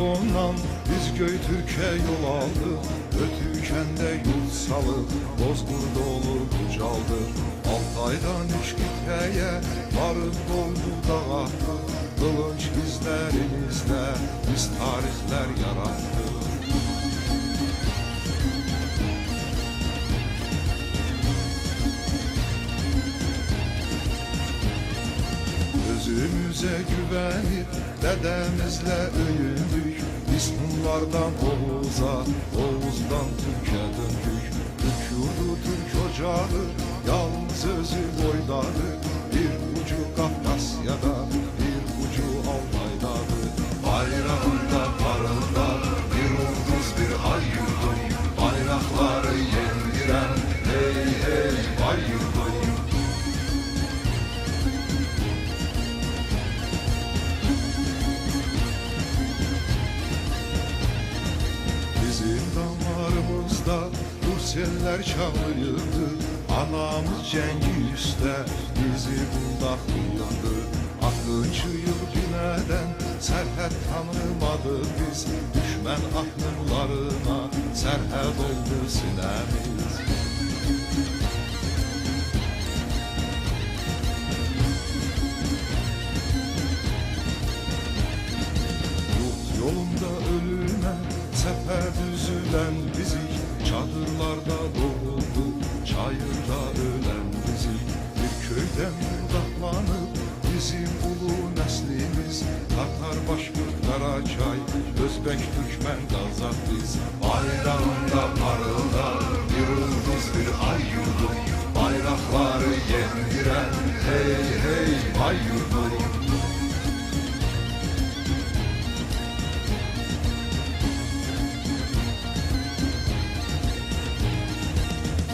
ondan Biz göy Türkiye yol aldık Ötürken de yurt salıp Bozkurt olur kucaldı Altay'dan üç kitleye Varıp doldu dağıttı Kılıç bizlerimizde Biz tarihler yarattık Özümüze güvenip dedemizle öyündük Biz bunlardan Oğuz'a, Oğuz'dan Türk'e döndük. Türk yurdu Türk ocağı, yalnız özü boydadı. Bir ucu Kafkasya'da, Yıl güneden serhet tanımadık biz. Düşman aklımlarına serhet oldu sinemiz. Yurt yolunda ölüme sefer düzülen bizik. Çadırlarda doğuldu Özbek Türkmen Kazak biz Bayrağında parıldar bir yıldız bir ay yurdum Bayrakları yendiren hey hey vay yurdum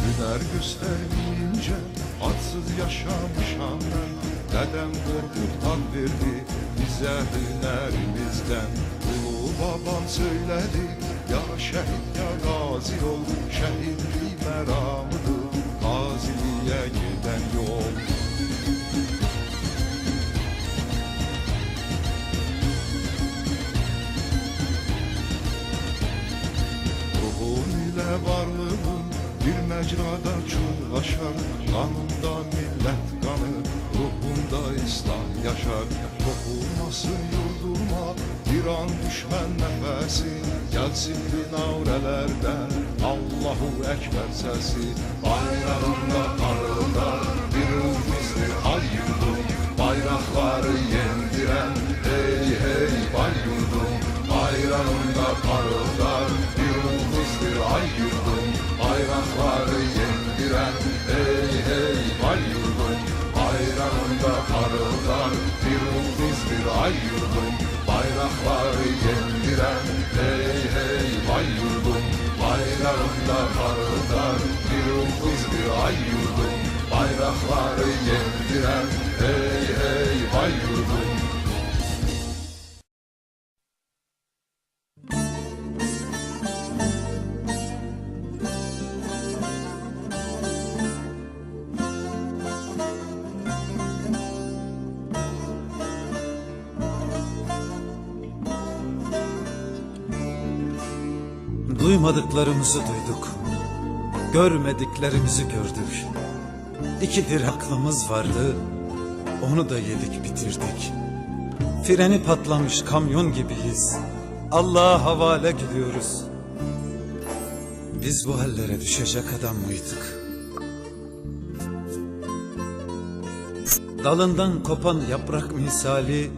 Hüner göstermeyince atsız yaşamışam ben Dedem korkup tat verdi bize hünerimizden babam söyledi ya şehit ya gazi ol Şehitliği meramıdır gaziliğe giden yol. Ruhum ile varlığım bir mecrada çullaşar Kanımda Gelsin binavrelerden Allahu Ekber sesi. Bayrağında Bayrağında parıldar bir yıldız bir ay yurdum. Bayrakları yendiren Duymadıklarımızı duyduk. Görmediklerimizi gördük. İkidir aklımız vardı. Onu da yedik bitirdik. Freni patlamış kamyon gibiyiz. Allah'a havale gidiyoruz. Biz bu hallere düşecek adam mıydık? Dalından kopan yaprak misali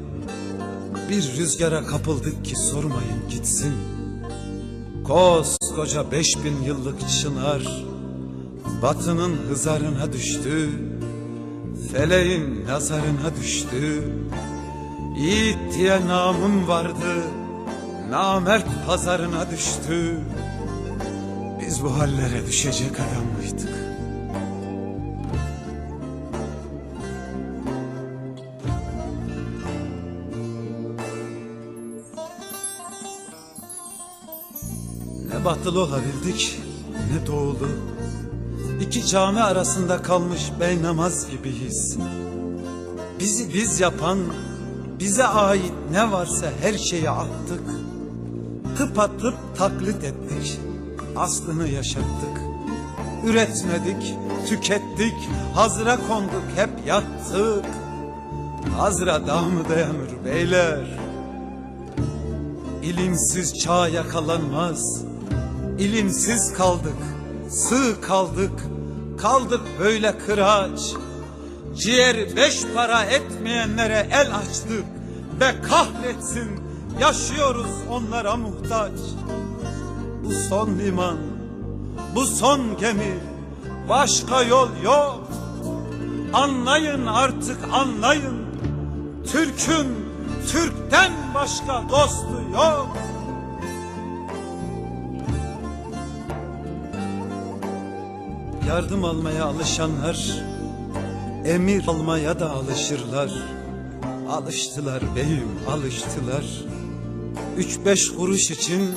bir rüzgara kapıldık ki sormayın gitsin. Koskoca beş bin yıllık çınar Batının hızarına düştü Feleğin nazarına düştü Yiğit diye namım vardı Namert pazarına düştü Biz bu hallere düşecek adam mıydık? Batılı olabildik ne doğulu. İki cami arasında kalmış beynamaz gibiyiz. Bizi biz yapan, bize ait ne varsa her şeyi attık. Tıpatıp taklit ettik. Aslını yaşattık. Üretmedik, tükettik, hazıra konduk, hep yattık. Hazıra daha mı dayanır beyler? İlimsiz çağ yakalanmaz. İlimsiz kaldık, sığ kaldık, kaldık böyle kıraç. Ciğer beş para etmeyenlere el açtık ve kahretsin yaşıyoruz onlara muhtaç. Bu son liman, bu son gemi, başka yol yok. Anlayın artık anlayın, Türk'ün Türk'ten başka dostu yok. Yardım almaya alışanlar emir almaya da alışırlar. Alıştılar beyim alıştılar. Üç beş kuruş için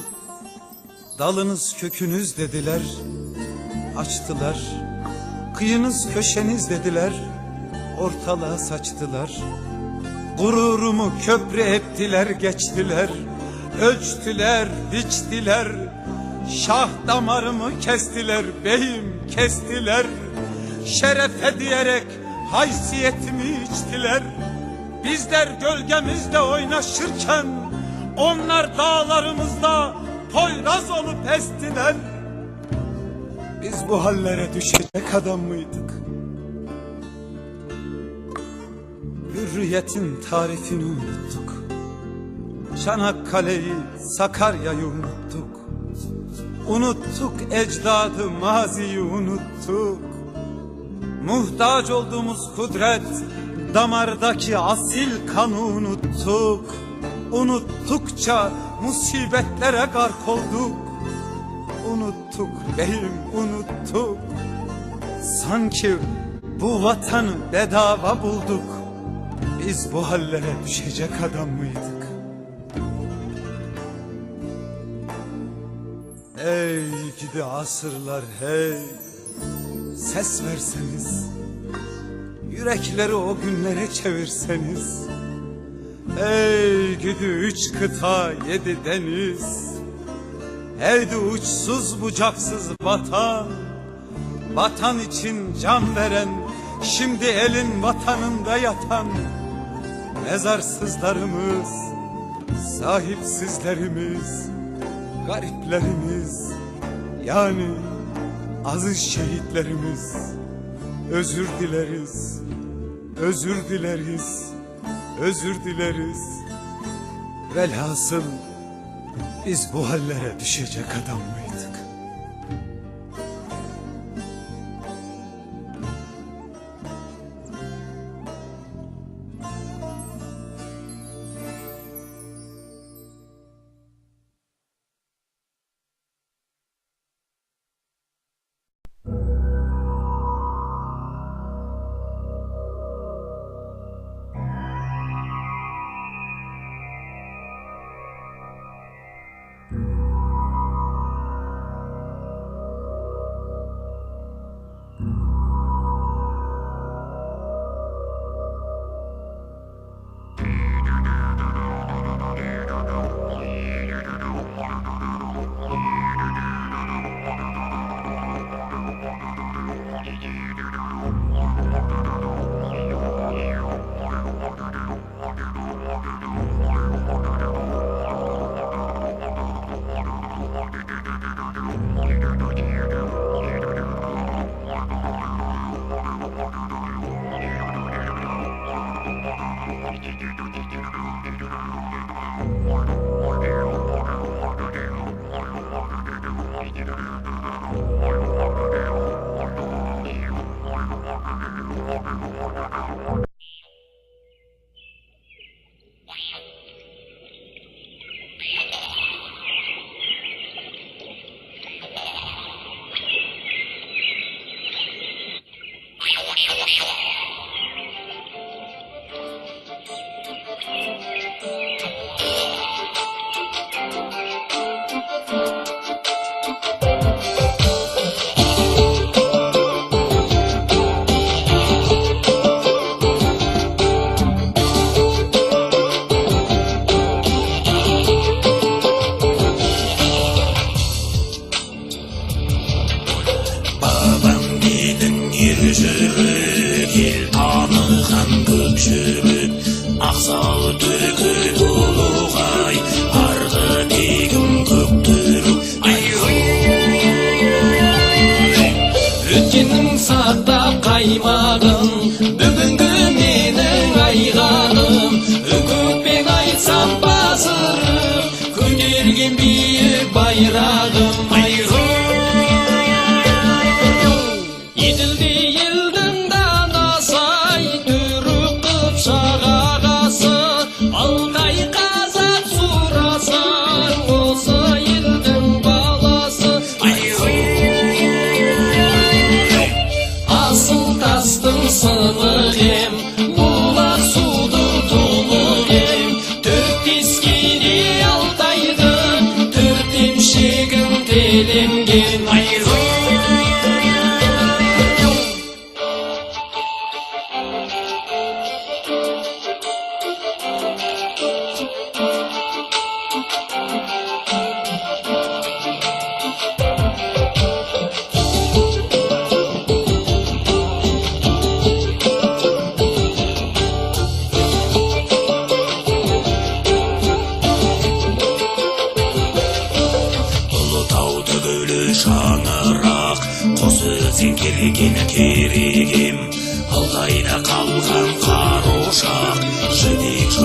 dalınız kökünüz dediler. Açtılar. Kıyınız köşeniz dediler. Ortalığa saçtılar. Gururumu köprü ettiler geçtiler. Ölçtüler, biçtiler. Şah damarımı kestiler beyim kestiler. Şerefe diyerek haysiyetimi içtiler. Bizler gölgemizde oynaşırken onlar dağlarımızda poyraz olup estiler. Biz bu hallere düşecek adam mıydık? Hürriyetin tarifini unuttuk. Çanakkale'yi, Sakarya'yı unuttuk. Unuttuk ecdadı, maziyi unuttuk. Muhtaç olduğumuz kudret, damardaki asil kanı unuttuk. Unuttukça musibetlere gark olduk. Unuttuk beyim unuttuk. Sanki bu vatanı bedava bulduk. Biz bu hallere düşecek adam mıydık? Ey gidi asırlar hey. Ses verseniz Yürekleri o günlere çevirseniz. Ey gidi üç kıta yedi deniz. Heydi uçsuz bucaksız vatan. Vatan için can veren Şimdi elin vatanında yatan. Mezarsızlarımız Sahipsizlerimiz Gariplerimiz Yani aziz şehitlerimiz Özür dileriz Özür dileriz Özür dileriz Velhasıl Biz bu hallere düşecek adam mıydık? I don't want to hear. Uzakta kaymağım Bugün menin aygağım Hükümet ben aytsam basırım Kötergin bir bayrağı керегім ылғайда қалған қару жақ жібек